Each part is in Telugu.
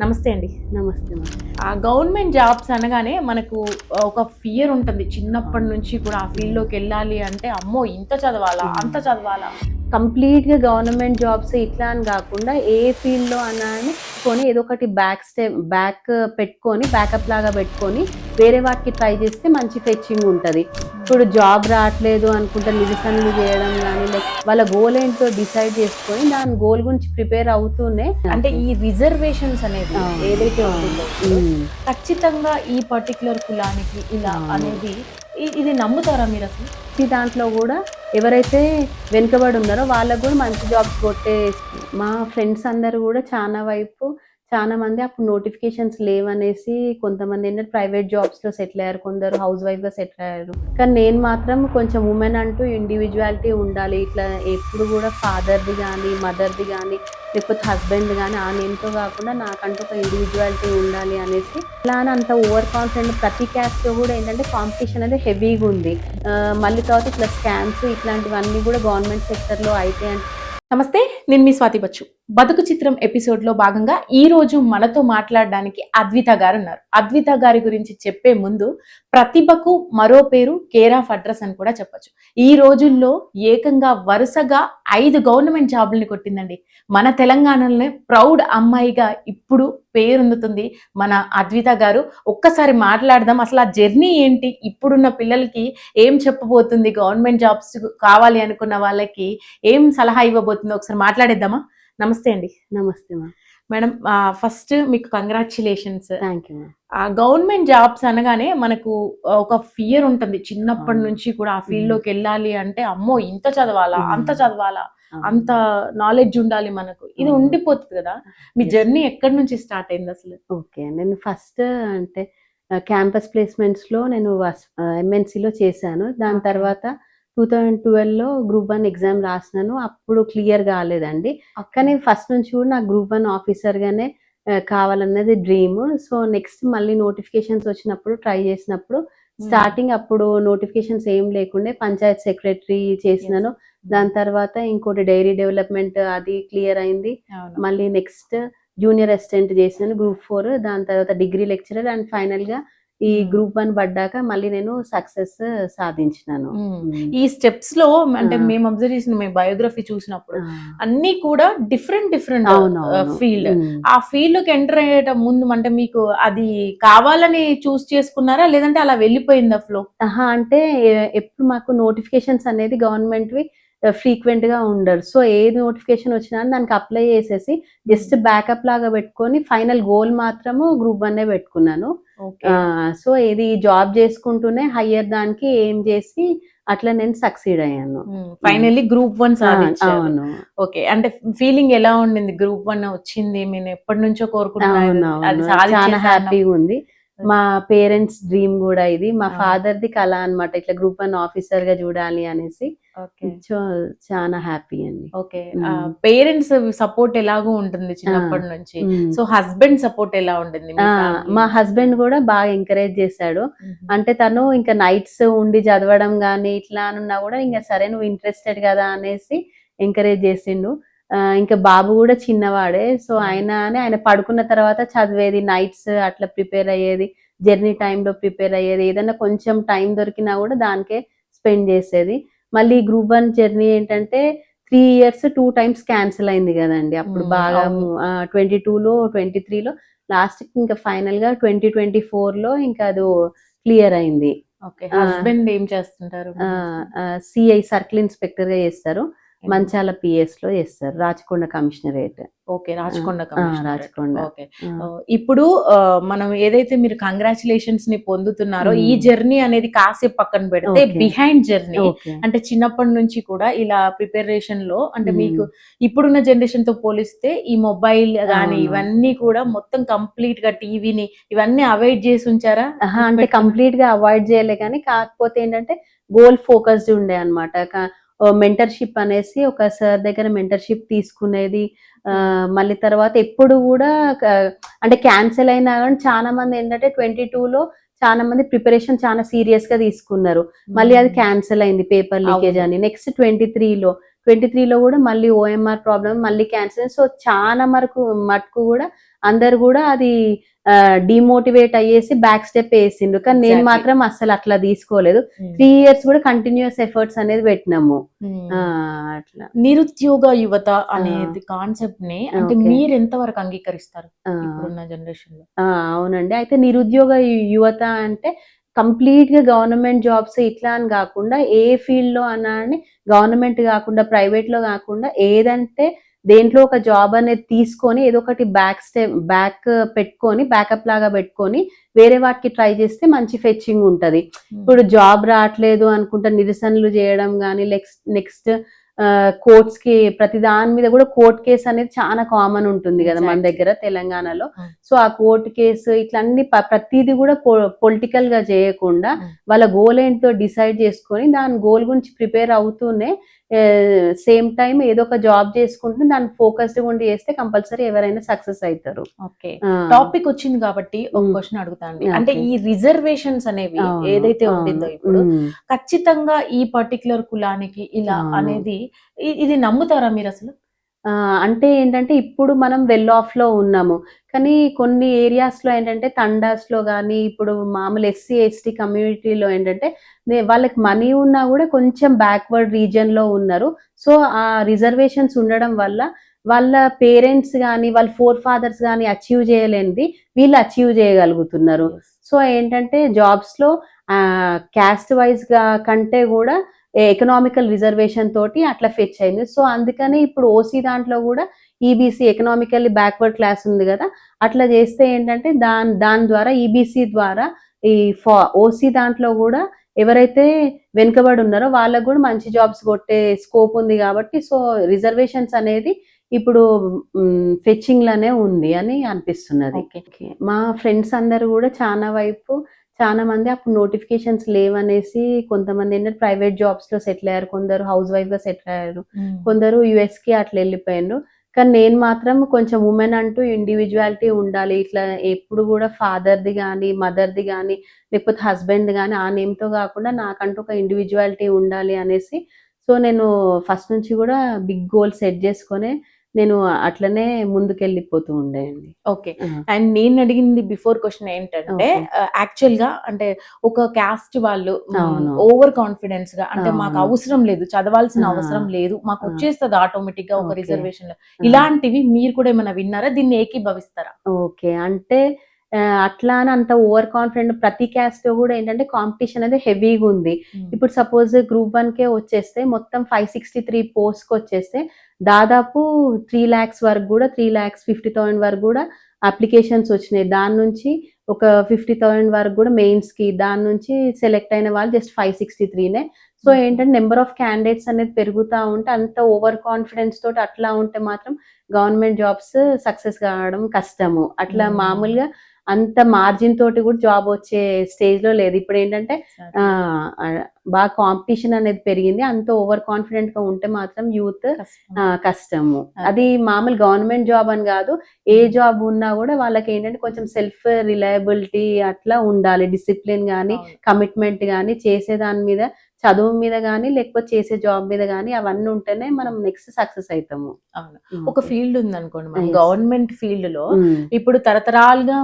నమస్తే అండి. నమస్తే ఆ గవర్నమెంట్ జాబ్స్ అనగానే మనకు ఒక ఫియర్ ఉంటుంది. చిన్నప్పటి నుంచి కూడా ఆ ఫీల్డ్లోకి వెళ్ళాలి అంటే అమ్మో ఇంత చదవాలా అంత చదవాలా? కంప్లీట్గా గవర్నమెంట్ జాబ్స్ ఇట్లా అని కాకుండా ఏ ఫీల్డ్లో అన్నా అని కొని ఏదో ఒకటి బ్యాక్ స్టెప్ బ్యాక్ పెట్టుకొని బ్యాకప్ లాగా పెట్టుకొని వేరే వాటికి ట్రై చేస్తే మంచి ఫెచ్చింగ్ ఉంటుంది ఇప్పుడు జాబ్ రావట్లేదు అనుకుంటే నిరసనలు చేయడం కానీ లైక్ వాళ్ళ గోల్ ఏంటో డిసైడ్ చేసుకొని దాని గోల్ గురించి ప్రిపేర్ అవుతూనే అంటే ఈ రిజర్వేషన్స్ అనేది. ఏదైతే ఉంటుందో. ఖచ్చితంగా ఈ పర్టికులర్ కులానికి ఇలా. అనేది ఇది నమ్ముతారా మీరు అసలు దాంట్లో కూడా ఎవరైతే వెనుకబడి ఉన్నారో వాళ్ళకు కూడా మంచి జాబ్స్ కొట్టే మా ఫ్రెండ్స్ అందరు కూడా చాలా వైపు చాలా మంది అప్పుడు నోటిఫికేషన్స్ లేవనేసి కొంతమంది ఏంటంటే ప్రైవేట్ జాబ్స్లో సెటిల్ అయ్యారు. కొందరు హౌస్ వైఫ్గా సెటిల్ అయ్యారు. కానీ నేను మాత్రం కొంచెం ఉమెన్ అంటూ ఇండివిజువాలిటీ ఉండాలి. ఇట్లా ఎప్పుడు కూడా ఫాదర్ది కానీ మదర్ది కానీ లేకపోతే హస్బెండ్ కానీ ఆ నేమ్తో కాకుండా నాకంటూ ఒక ఇండివిజువాలిటీ ఉండాలి అనేసి ఇలా అంత ఓవర్ కాన్ఫిడెంట్ ప్రతి క్యాస్ట్లో కూడా ఏంటంటే కాంపిటీషన్ అనేది హెవీగా ఉంది. మళ్ళీ తర్వాత ఇట్లా స్కామ్స్ ఇట్లాంటివన్నీ కూడా గవర్నమెంట్ సెక్టర్లో అయితే నమస్తే నేను మీ స్వాతి బచ్చు. బతుకు చిత్రం ఎపిసోడ్లో భాగంగా ఈ రోజు మనతో మాట్లాడడానికి అద్విత గారు ఉన్నారు అద్విత గారి గురించి చెప్పే ముందు ప్రతిభకు మరో పేరు కేర్ ఆఫ్ అడ్రస్ అని కూడా చెప్పొచ్చు. ఈ రోజుల్లో ఏకంగా వరుసగా ఐదు గవర్నమెంట్ జాబుల్ని కొట్టిందండి. మన తెలంగాణలోనే ప్రౌడ్ అమ్మాయిగా ఇప్పుడు పేరుందుతుంది. మన అద్విత గారు ఒక్కసారి మాట్లాడదాం. అసలు ఆ జర్నీ ఏంటి? ఇప్పుడున్న పిల్లలకి ఏం చెప్పబోతుంది? గవర్నమెంట్ జాబ్స్ కావాలి అనుకున్న వాళ్ళకి ఏం సలహా ఇవ్వబోతుందో? ఒకసారి మాట్లాడేద్దామా? నమస్తే అండి. నమస్తే మా మేడం ఫస్ట్ మీకు కంగ్రాచులేషన్స్ థ్యాంక్ యూ మ్యామ్ ఆ గవర్నమెంట్ జాబ్స్ అనగానే మనకు ఒక ఫియర్ ఉంటుంది చిన్నప్పటి. నుంచి కూడా ఆ ఫీల్డ్లోకి వెళ్ళాలి అంటే అమ్మో ఇంత చదవాలా. అంత చదవాలా అంత నాలెడ్జ్ ఉండాలి మనకు ఇది. ఉండిపోతుంది కదా మీ. జర్నీ ఎక్కడి నుంచి స్టార్ట్ అయింది అసలు ఓకే నేను ఫస్ట్ అంటే క్యాంపస్ ప్లేస్మెంట్స్లో నేను ఎంఎన్సీలో చేశాను దాని. తర్వాత టూ థౌజండ్ ట్వెల్వ్లో గ్రూప్ వన్ ఎగ్జామ్ రాసినాను. అప్పుడు క్లియర్ కాలేదండి. కానీ ఫస్ట్ నుంచి కూడా నాకు గ్రూప్ వన్ ఆఫీసర్గానే కావాలన్నది డ్రీమ్ సో నెక్స్ట్ మళ్ళీ నోటిఫికేషన్స్ వచ్చినప్పుడు ట్రై చేసినప్పుడు స్టార్టింగ్ అప్పుడు నోటిఫికేషన్స్ ఏం లేకుండే పంచాయత్ సెక్రటరీ చేసినాను. దాని తర్వాత ఇంకోటి డైరీ డెవలప్మెంట్ అది క్లియర్ అయింది. మళ్ళీ నెక్స్ట్ జూనియర్ అసిస్టెంట్ చేసినాను గ్రూప్ ఫోర్ దాని తర్వాత డిగ్రీ లెక్చరర్ అండ్ ఫైనల్గా ఈ. గ్రూప్ వన్ పడ్డాక మళ్ళీ నేను సక్సెస్ సాధించినాను. ఈ స్టెప్స్లో అంటే. మేము అబ్జర్వ్ చేసిన మేము బయోగ్రఫీ చూసినప్పుడు అన్ని కూడా డిఫరెంట్ డిఫరెంట్. ఫీల్డ్. ఆ ఫీల్డ్లోకి ఎంటర్ అయ్యేట ముందు అంటే మీకు అది కావాలని చూస్ చేసుకున్నారా లేదంటే అలా వెళ్ళిపోయిందా ఫ్లో అంటే ఎప్పుడు మాకు నోటిఫికేషన్స్ అనేది గవర్నమెంట్వి ఫ్రీక్వెంట్గా ఉండరు. సో ఏ నోటిఫికేషన్ వచ్చినా దానికి అప్లై చేసేసి జస్ట్ బ్యాకప్ లాగా పెట్టుకొని ఫైనల్ గోల్ మాత్రము గ్రూప్ వన్ పెట్టుకున్నాను. సో ఇది జాబ్ చేసుకుంటూనే హయ్యర్ దానికి ఏం చేసి అట్లా నేను సక్సీడ్ అయ్యాను. ఫైనల్లీ గ్రూప్ వన్ అవును. ఓకే అంటే ఫీలింగ్ ఎలా ఉండింది? గ్రూప్ వన్ వచ్చింది నేను ఎప్పటి నుంచో అవును. చాలా హ్యాపీగా ఉంది. మా పేరెంట్స్ డ్రీమ్ కూడా ఇది మా ఆ. ఫాదర్ ది కళ అన్నమాట ఇట్లా గ్రూప్ వన్ ఆఫీసర్గా చూడాలి అనేసి చాలా హ్యాపీ అండి ఓకే మ్మ్. పేరెంట్స్ సపోర్ట్ ఎలాగో ఉంటుంది చిన్నప్పటి నుంచి మ్మ్. సో హస్బెండ్ సపోర్ట్ ఎలా ఉంటుంది మీ family మా నుంచి? హస్బెండ్ కూడా బాగా ఎంకరేజ్ చేశాడు మ్మ్. అంటే తను ఇంకా నైట్స్ ఉండి చదవడం కానీ ఇట్లా అనున్నా కూడా ఇంకా సరే నువ్వు ఇంట్రెస్టెడ్ కదా అనేసి ఎంకరేజ్ చేసిండు ఇంకా బాబు కూడా చిన్నవాడే సో ఆయన అని ఆయన పడుకున్న తర్వాత చదివేది నైట్స్ అట్లా ప్రిపేర్ అయ్యేది జర్నీ టైంలో ప్రిపేర్ అయ్యేది ఏదైనా కొంచెం టైం దొరికినా కూడా దానికే స్పెండ్ చేసేది మళ్ళీ గ్రూప్ వన్ జర్నీ ఏంటంటే three years two times cancel అయింది కదండి అప్పుడు బాగా. ట్వంటీ టూలో ట్వంటీ త్రీలో లాస్ట్ ఇంకా ఫైనల్గా ట్వంటీ ట్వంటీ ఫోర్లో ఇంకా అది క్లియర్ అయింది. హస్బెండ్ ఏం చేస్తుంటారు సిఐ సర్కిల్ ఇన్స్పెక్టర్గా చేస్తారు మంచాల పిఎస్లో చేస్తారు Rachakonda commissionerate okay Rachakonda. Rachakonda. Okay ఇప్పుడు మనం ఏదైతే మీరు కంగ్రాచులేషన్స్ని పొందుతున్నారో ఈ. జర్నీ అనేది కాసేపు పక్కన పెడితే. బిహైండ్ జర్నీ అంటే చిన్నప్పటి నుంచి కూడా ఇలా ప్రిపరేషన్లో అంటే. మీకు ఇప్పుడున్న జనరేషన్తో పోలిస్తే ఈ మొబైల్ గానీ. ఇవన్నీ కూడా మొత్తం కంప్లీట్గా టీవీని ఇవన్నీ అవాయిడ్ చేసి ఉంచారా అంటే కంప్లీట్గా అవాయిడ్ చేయలే కానీ కాకపోతే ఏంటంటే గోల్ ఫోకస్డ్ ఉండే అనమాట మెంటర్షిప్ అనేసి ఒక సార్ దగ్గర మెంటర్షిప్ తీసుకునేది మళ్ళీ తర్వాత ఎప్పుడు కూడా అంటే క్యాన్సిల్ అయినా కానీ చాలా మంది ఏంటంటే ట్వంటీ లో చాలా మంది ప్రిపరేషన్ చాలా సీరియస్గా తీసుకున్నారు. మళ్ళీ అది క్యాన్సిల్ అయింది పేపర్ లీకేజ్. అని. నెక్స్ట్ ట్వంటీ త్రీలో ట్వంటీ త్రీలో కూడా మళ్ళీ ఓఎంఆర్ ప్రాబ్లం మళ్ళీ క్యాన్సిల్ సో చాలా మరకు మటుకు కూడా అందరు కూడా అది డిమోటివేట్ అయ్యేసి బ్యాక్ స్టెప్ వేసిండ్రు కానీ నేను. మాత్రం అసలు అట్లా తీసుకోలేదు. త్రీ ఇయర్స్ కూడా కంటిన్యూస్ ఎఫర్ట్స్ అనేది పెట్టినాము. ఆ, అట్లా నిరుద్యోగ యువత అనేది కాన్సెప్ట్ని అంటే. మీరు ఎంత వరకు అంగీకరిస్తారు ఇప్పుడున్న జనరేషన్లో ఆ, అవునండి అయితే నిరుద్యోగ యువత అంటే కంప్లీట్గా గవర్నమెంట్ జాబ్స్ ఇట్లా అని కాకుండా ఏ ఫీల్డ్లో అన్నా అని గవర్నమెంట్ కాకుండా ప్రైవేట్లో కాకుండా ఏదంటే దేంట్లో ఒక జాబ్ అనేది తీసుకొని ఏదో ఒకటి బ్యాక్ స్టెప్ బ్యాక్ పెట్టుకొని బ్యాకప్ లాగా పెట్టుకొని వేరే వాటికి ట్రై చేస్తే మంచి ఫెచ్చింగ్ ఉంటది ఇప్పుడు జాబ్ రావట్లేదు అనుకుంటా నిరసనలు చేయడం కానీ నెక్స్ట్ నెక్స్ట్ కోర్ట్స్కి ప్రతి దాని మీద కూడా కోర్ట్ కేసు అనేది చాలా కామన్ ఉంటుంది కదా మన. దగ్గర తెలంగాణలో Hmm. సో ఆ కోర్టు కేసు ఇట్లా అన్ని ప్రతిదీ కూడా పొలిటికల్గా చేయకుండా Hmm. వాళ్ళ గోల్ ఏంటో డిసైడ్ చేసుకొని దాని గోల్ గురించి ప్రిపేర్ అవుతూనే సేమ్ టైం ఏదో ఒక జాబ్ చేసుకుంటే దాన్ని ఫోకస్డ్ ఉండి చేస్తే కంపల్సరీ ఎవరైనా సక్సెస్ అవుతారు ఓకే టాపిక్ వచ్చింది కాబట్టి ఒక. Question Okay. అంటే ఈ రిజర్వేషన్స్ అనేవి ఏదైతే. ఉండిందో ఇప్పుడు. ఖచ్చితంగా ఈ పర్టికులర్ కులానికి ఇలా. అనేది ఇది నమ్ముతారా మీరు అసలు అంటే ఏంటంటే ఇప్పుడు మనం వెల్ ఆఫ్లో ఉన్నాము. కానీ కొన్ని ఏరియాస్లో ఏంటంటే తండాస్లో కానీ ఇప్పుడు మామూలు ఎస్సీ ఎస్టీ కమ్యూనిటీలో ఏంటంటే వాళ్ళకి మనీ ఉన్నా కూడా కొంచెం బ్యాక్వర్డ్ రీజియన్లో ఉన్నారు. సో ఆ రిజర్వేషన్స్ ఉండడం వల్ల వాళ్ళ పేరెంట్స్ కానీ వాళ్ళ ఫోర్ ఫాదర్స్ కానీ అచీవ్ చేయలేనిది వీళ్ళు అచీవ్ చేయగలుగుతున్నారు. సో ఏంటంటే జాబ్స్లో క్యాస్ట్ వైజ్గా కంటే కూడా ఎకనామికల్ రిజర్వేషన్ తోటి అట్లా ఫెచ్ అయింది. సో అందుకని ఇప్పుడు ఓసీ దాంట్లో కూడా E EBC economically backward class ఉంది కదా అట్లా చేస్తే ఏంటంటే దాని దాని ద్వారా ఈబీసీ ద్వారా ఈ ఫా ఓసీ దాంట్లో కూడా ఎవరైతే వెనుకబడి ఉన్నారో వాళ్ళకు కూడా మంచి జాబ్స్ కొట్టే స్కోప్ ఉంది కాబట్టి సో రిజర్వేషన్స్ అనేది ఇప్పుడు ఫెచ్చింగ్లోనే ఉంది అని అనిపిస్తున్నది. మా ఫ్రెండ్స్ అందరు కూడా చాలా వైపు చాలా మంది అప్పుడు నోటిఫికేషన్స్ లేవనేసి కొంతమంది ఏంటంటే ప్రైవేట్ జాబ్స్లో సెటిల్ అయ్యారు. కొందరు హౌస్ వైఫ్గా సెటిల్ అయ్యారు. కొందరు యుఎస్కి అట్లా వెళ్ళిపోయారు కానీ నేను మాత్రం కొంచెం ఉమెన్ అంటూ ఇండివిజువాలిటీ ఉండాలి. ఇట్లా ఎప్పుడు కూడా ఫాదర్ది కానీ మదర్ది కానీ లేకపోతే హస్బెండ్ కానీ ఆ నేమ్తో కాకుండా నాకంటూ ఒక ఇండివిజువాలిటీ ఉండాలి అనేసి. సో నేను ఫస్ట్ నుంచి కూడా బిగ్ గోల్ సెట్ చేసుకొని నేను అట్లనే ముందుకెళ్ళిపోతూ ఉండేయండి ఓకే అండ్ నేను అడిగింది బిఫోర్ క్వశ్చన్ ఏంటంటే యాక్చువల్గా అంటే ఒక క్యాస్ట్ వాళ్ళు. ఓవర్ కాన్ఫిడెన్స్గా అంటే. మాకు అవసరం లేదు చదవాల్సిన. అవసరం లేదు మాకు. వచ్చేస్తుంది ఆటోమేటిక్గా ఒక. రిజర్వేషన్లో ఇలాంటివి మీరు కూడా ఏమైనా విన్నారా దీన్ని ఏకీభవిస్తారా ఓకే అంటే అట్లా అని అంత ఓవర్ కాన్ఫిడెంట్ ప్రతి క్యాస్ట్ కూడా ఏంటంటే కాంపిటీషన్ అనేది హెవీగా ఉంది. ఇప్పుడు సపోజ్ గ్రూప్ వన్ కే వచ్చేస్తే మొత్తం ఫైవ్ సిక్స్టీ త్రీ పోస్ట్కి వచ్చేస్తే దాదాపు త్రీ ల్యాక్స్ వరకు కూడా త్రీ ల్యాక్స్ ఫిఫ్టీ థౌసండ్ వరకు కూడా అప్లికేషన్స్ వచ్చినాయి. దాని నుంచి ఒక ఫిఫ్టీ థౌసండ్ వరకు కూడా మెయిన్స్కి దాని నుంచి సెలెక్ట్ అయిన వాళ్ళు జస్ట్ ఫైవ్ సిక్స్టీ త్రీనే సో Okay. ఏంటంటే నెంబర్ ఆఫ్ క్యాండిడేట్స్ అనేది పెరుగుతూ ఉంటే అంత ఓవర్ కాన్ఫిడెన్స్ తోటి అట్లా ఉంటే మాత్రం గవర్నమెంట్ జాబ్స్ సక్సెస్ కావడం కష్టము. అట్లా Hmm. మామూలుగా అంత మార్జిన్ తోటి కూడా జాబ్ వచ్చే స్టేజ్లో లేదు ఇప్పుడు ఏంటంటే బాగా కాంపిటీషన్ అనేది పెరిగింది అంత ఓవర్ కాన్ఫిడెంట్గా ఉంటే మాత్రం యూత్ కష్టం. కష్టము అదే. మామూలు గవర్నమెంట్ జాబ్ అని కాదు ఏ జాబ్ ఉన్నా కూడా వాళ్ళకి ఏంటంటే కొంచెం సెల్ఫ్ రిలయబిలిటీ అట్లా ఉండాలి డిసిప్లిన్ కానీ. కమిట్మెంట్ కానీ చేసే దాని మీద చదువు మీద కానీ లేకపోతే చేసే జాబ్ మీద కానీ అవన్నీ ఉంటేనే మనం నెక్స్ట్ సక్సెస్ అవుతాము అవును. ఒక ఫీల్డ్ ఉంది అనుకోండి మనం. గవర్నమెంట్ ఫీల్డ్లో ఇప్పుడు తరతరాలుగా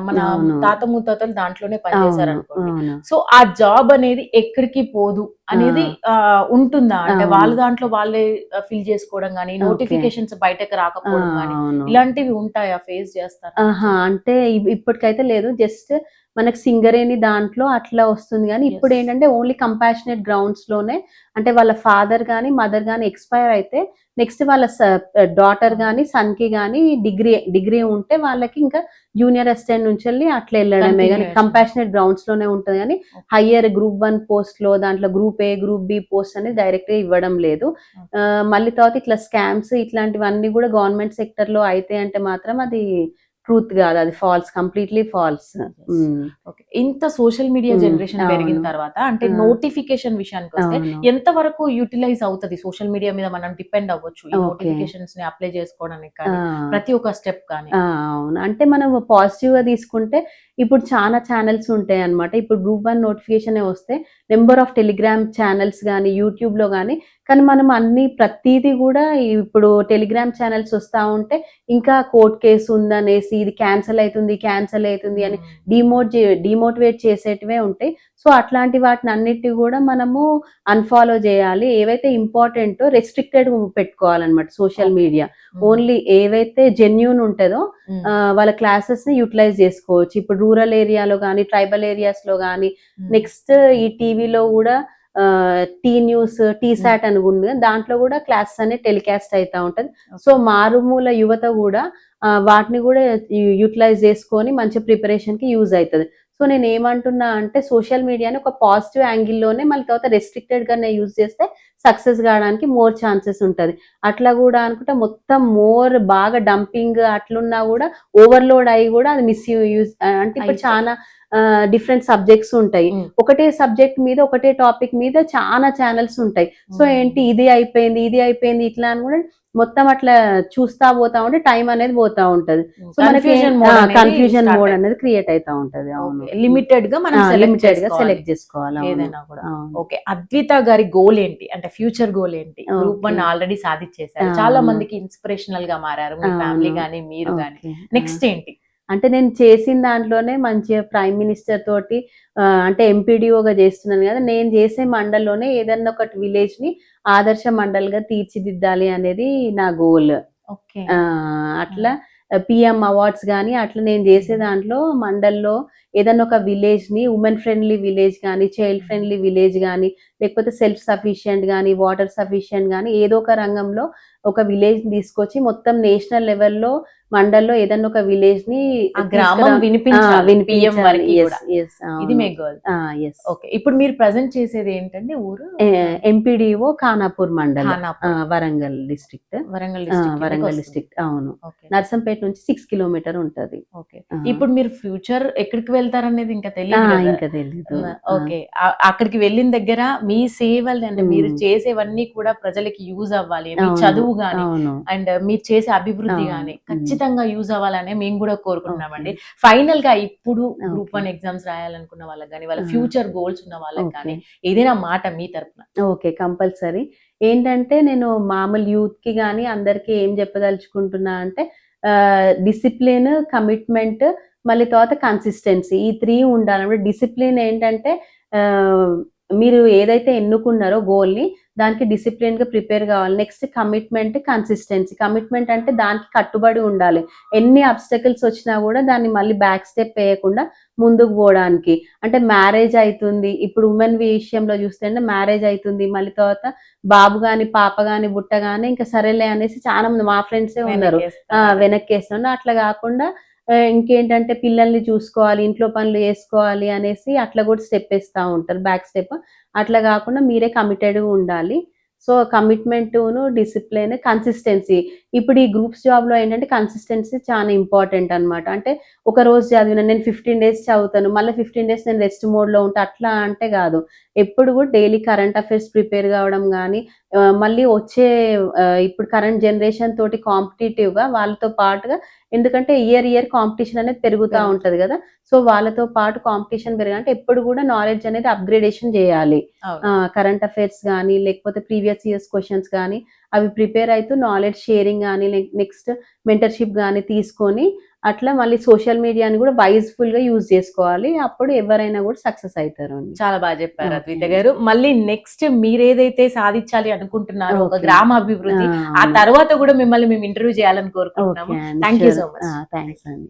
మన. తాత ముత్తాతలు దాంట్లోనే పనిచేశారు అనుకోండి. సో ఆ జాబ్ అనేది ఎక్కడికి పోదు అనేది ఉంటుందా అంటే. వాళ్ళ దాంట్లో వాళ్ళే ఫిల్ చేసుకోవడం కానీ. నోటిఫికేషన్స్ బయటకు రాకపోవడం కానీ. ఇలాంటివి ఉంటాయా ఫేస్ చేస్తారా అంటే ఇప్- ఇప్పటికైతే లేదు జస్ట్ మనకు సింగరేణి దాంట్లో అట్లా వస్తుంది కానీ ఇప్పుడు. ఏంటంటే ఓన్లీ కంపాషనేట్ గ్రౌండ్స్లోనే అంటే వాళ్ళ ఫాదర్ కానీ మదర్ కానీ ఎక్స్పైర్ అయితే నెక్స్ట్ వాళ్ళ డాటర్ కానీ సన్కి కానీ డిగ్రీ డిగ్రీ ఉంటే వాళ్ళకి ఇంకా జూనియర్ అసిస్టెంట్ నుంచి వెళ్ళి అట్లా వెళ్ళడమే కానీ. కంపాషనేట్ గ్రౌండ్స్లోనే ఉంటుంది కానీ. హయ్యర్ గ్రూప్ వన్ పోస్ట్లో దాంట్లో group A group B post అనేది డైరెక్ట్గా ఇవ్వడం లేదు మళ్ళీ తర్వాత ఇట్లా స్కామ్స్ ఇట్లాంటివన్నీ కూడా గవర్నమెంట్ సెక్టర్లో అయితే అంటే మాత్రం అది ట్రూత్ కాదు అది ఫాల్స్ కంప్లీట్లీ ఫాల్స్. ఓకే ఇంత సోషల్ మీడియా జనరేషన్ పెరిగిన. తర్వాత అంటే. నోటిఫికేషన్ విషయానికి వస్తే ఎంత వరకు యూటిలైజ్ అవుతుంది? సోషల్ మీడియా మీద మనం డిపెండ్ అవ్వచ్చు ఈ. నోటిఫికేషన్స్ని అప్లై చేసుకోవడానికి కానీ ప్రతి ఒక్క స్టెప్ కానీ. అవును. అంటే మనం పాజిటివ్గా తీసుకుంటే ఇప్పుడు చాలా ఛానల్స్ ఉంటాయి అన్నమాట. ఇప్పుడు గ్రూప్ వన్ నోటిఫికేషన్ వస్తే నెంబర్ ఆఫ్ టెలిగ్రామ్ ఛానల్స్ కానీ యూట్యూబ్లో కానీ కానీ మనం అన్ని ప్రతిదీ కూడా ఇప్పుడు టెలిగ్రామ్ ఛానల్స్ వస్తా ఉంటే ఇంకా కోర్ట్ కేసు ఉందనేసి ఇది క్యాన్సిల్ అవుతుంది క్యాన్సిల్ అవుతుంది అని డిమోట్ డిమోటివేట్ చేసేటివే ఉంటాయి. సో అట్లాంటి వాటిని అన్నిటి కూడా మనము అన్ఫాలో చేయాలి. ఏవైతే ఇంపార్టెంట్ రెస్ట్రిక్టెడ్ పెట్టుకోవాలన్నమాట సోషల్ మీడియా ఓన్లీ ఏవైతే జెన్యున్ ఉంటుందో ఆ, వాళ్ళ క్లాసెస్ని యూటిలైజ్ చేసుకోవచ్చు. ఇప్పుడు రూరల్ ఏరియాలో కానీ ట్రైబల్ ఏరియాస్లో కానీ నెక్స్ట్ ఈ టీవీలో కూడా టీ న్యూస్ టీ సాట్ అని ఉంది దాంట్లో కూడా క్లాసెస్ అనేది టెలికాస్ట్ అవుతా ఉంటది. సో మారుమూల యువత కూడా వాటిని కూడా యూటిలైజ్ చేసుకొని మంచి ప్రిపరేషన్కి యూజ్ అవుతుంది సో నేను ఏమంటున్నా అంటే సోషల్ మీడియాని ఒక పాజిటివ్ యాంగిల్లోనే మళ్ళీ తర్వాత రెస్ట్రిక్టెడ్ గానే యూజ్ చేస్తే సక్సెస్ కావడానికి మోర్ ఛాన్సెస్ ఉంటది అట్లా కూడా అనుకుంటే మొత్తం మోర్ బాగా డంపింగ్ అట్లున్నా కూడా ఓవర్లోడ్ అయ్యి కూడా అది మిస్ యూజ్ అంటే ఇప్పుడు. చాలా డిఫరెంట్ సబ్జెక్ట్స్ ఉంటాయి. ఒకటే సబ్జెక్ట్ మీద ఒకటే టాపిక్ మీద చాలా ఛానల్స్ ఉంటాయి సో ఏంటి ఇది అయిపోయింది ఇది అయిపోయింది ఇట్లా అని కూడా మొత్తం అట్లా చూస్తా పోతా ఉంటే టైం అనేది పోతా ఉంటది. సో మనకి కన్ఫ్యూజన్ మోడ్ అనేది క్రియేట్ అవుతా ఉంటది అవును. లిమిటెడ్గా మనం లిమిటెడ్గా సెలెక్ట్ చేసుకోవాలి. ఏదైనా కూడా. ఓకే అద్విత గారి గోల్ ఏంటి? అంటే ఫ్యూచర్ గోల్ ఏంటి? Group one. ఆల్రెడీ సాధించేశారు. ఆ. చాలా మందికి ఇన్స్పిరేషనల్గా మారారు. మీ. ఫ్యామిలీ గానీ మీరు గానీ. నెక్స్ట్ ఏంటి? అంటే నేను చేసిన దాంట్లోనే మంచిగా ప్రైమ్ మినిస్టర్ తోటి అంటే ఎంపీడీఓగా చేస్తున్నాను కదా నేను చేసే మండల్లోనే ఏదన్నా ఒకటి విలేజ్ని ఆదర్శ మండల్గా తీర్చిదిద్దాలి అనేది నా గోల్. ఓకే. అట్లా పిఎం అవార్డ్స్ కానీ అట్లా నేను చేసే దాంట్లో మండల్లో ఏదన్నా ఒక విలేజ్ని ఉమెన్ ఫ్రెండ్లీ విలేజ్ కానీ చైల్డ్ ఫ్రెండ్లీ విలేజ్ కానీ లేకపోతే సెల్ఫ్ సఫిషియెంట్ కానీ వాటర్ సఫిషియెంట్ కానీ ఏదో ఒక రంగంలో ఒక విలేజ్ తీసుకొచ్చి మొత్తం నేషనల్ లెవెల్లో మండల్లో ఏదన్నా ఒక విలేజ్ని గ్రామం వినిపించాలి ఇప్పుడు మీరు ప్రజెంట్ చేసేది ఏంటంటే ఊరు? MPDO Khanapur mandal. Warangal district Warangal Warangal district అవును. నర్సంపేట నుంచి సిక్స్ కిలోమీటర్ ఉంటది. ఇప్పుడు మీరు ఫ్యూచర్ ఎక్కడికి వెళ్తారనేది ఇంకా తెలియదు. ఇంకా తెలీదు. ఓకే అక్కడికి వెళ్ళిన దగ్గర మీ సేవలు అంటే మీరు. చేసేవన్నీ కూడా ప్రజలకి యూజ్ అవ్వాలి. మీ చదువు గాని అండ్ మీరు చేసే అభివృద్ధి. గాని మ్మ్. ఖచ్చితంగా యూజ్ అవ్వాలనే మేము కూడా కోరుకుంటున్నామండి. ఫైనల్గా ఇప్పుడు గ్రూప్. వన్ ఎగ్జామ్స్ రాయాలనుకున్న వాళ్ళకి కానీ వాళ్ళ. ఫ్యూచర్ గోల్స్ ఉన్న వాళ్ళకి కానీ ఏదైనా మాట మీ తరపున. Okay compulsory. ఏంటంటే నేను మామూలు యూత్కి కానీ అందరికి ఏం చెప్పదలుచుకుంటున్నా అంటే డిసిప్లిన్ కమిట్మెంట్ మళ్ళీ తర్వాత కన్సిస్టెన్సీ ఈ త్రీ ఉండాలి. డిసిప్లిన్ ఏంటంటే మీరు ఏదైతే ఎన్నుకున్నారో goal ని దానికి డిసిప్లిన్గా ప్రిపేర్ కావాలి. నెక్స్ట్ కమిట్మెంట్ కన్సిస్టెన్సీ కమిట్మెంట్ అంటే దానికి కట్టుబడి ఉండాలి. ఎన్ని అబ్స్టకల్స్ వచ్చినా కూడా దాన్ని మళ్ళీ బ్యాక్ స్టెప్ వేయకుండా ముందుకు పోవడానికి. అంటే మ్యారేజ్ అవుతుంది ఇప్పుడు ఉమెన్ విషయంలో చూస్తే మ్యారేజ్ అవుతుంది మళ్ళీ తర్వాత బాబు గాని పాప గాని బుట్ట గాని ఇంకా సరేలే అనేసి చాలా మంది మా ఫ్రెండ్సే ఉన్నారు. వెనక్కి వేస్తున్నా అట్లా కాకుండా ఇంకేంటంటే పిల్లల్ని చూసుకోవాలి ఇంట్లో పనులు చేసుకోవాలి అనేసి అట్లా కూడా స్టెప్ వేస్తూ ఉంటారు బ్యాక్ స్టెప్ అట్లా కాకుండా మీరే కమిటెడ్గా ఉండాలి. సో కమిట్మెంట్ను డిసిప్లిన్ కన్సిస్టెన్సీ ఇప్పుడు ఈ గ్రూప్స్ జాబ్లో ఏంటంటే కన్సిస్టెన్సీ చాలా ఇంపార్టెంట్ అన్నమాట. అంటే ఒక రోజు చదివిన నేను ఫిఫ్టీన్ డేస్ చదువుతాను మళ్ళీ ఫిఫ్టీన్ డేస్ నేను రెస్ట్ మోడ్లో ఉంటా అట్లా అంటే కాదు. ఎప్పుడు కూడా డైలీ కరెంట్ అఫైర్స్ ప్రిపేర్ కావడం కానీ మళ్ళీ వచ్చే ఇప్పుడు కరెంట్ జనరేషన్ తోటి కాంపిటేటివ్గా వాళ్ళతో పాటుగా ఎందుకంటే ఇయర్ ఇయర్ కాంపిటీషన్ అనేది పెరుగుతూ. ఉంటది కదా సో వాళ్ళతో పాటు కాంపిటీషన్ పెరగాలంటే ఎప్పుడు కూడా నాలెడ్జ్ అనేది అప్గ్రేడేషన్ చేయాలి. కరెంట్ అఫైర్స్ కానీ లేకపోతే ప్రీవియస్ ఇయర్స్ క్వశ్చన్స్ కానీ అవి ప్రిపేర్ అవుతూ నాలెడ్జ్ షేరింగ్ కానీ నెక్స్ట్ మెంటర్షిప్ కానీ తీసుకొని అట్లా మళ్ళీ సోషల్ మీడియాని కూడా వైజ్ఫుల్గా యూజ్ చేసుకోవాలి. అప్పుడు ఎవరైనా కూడా సక్సెస్ అవుతారు చాలా బాగా చెప్పారు. అద్విత గారు. మళ్ళీ నెక్స్ట్ మీరేదైతే సాధించాలి అనుకుంటున్నారో ఒక. గ్రామ అభివృద్ధి ఆ. తర్వాత కూడా మిమ్మల్ని మేము ఇంటర్వ్యూ చేయాలని కోరుకుంటున్నాము. Thank you so much. Thanks అండి.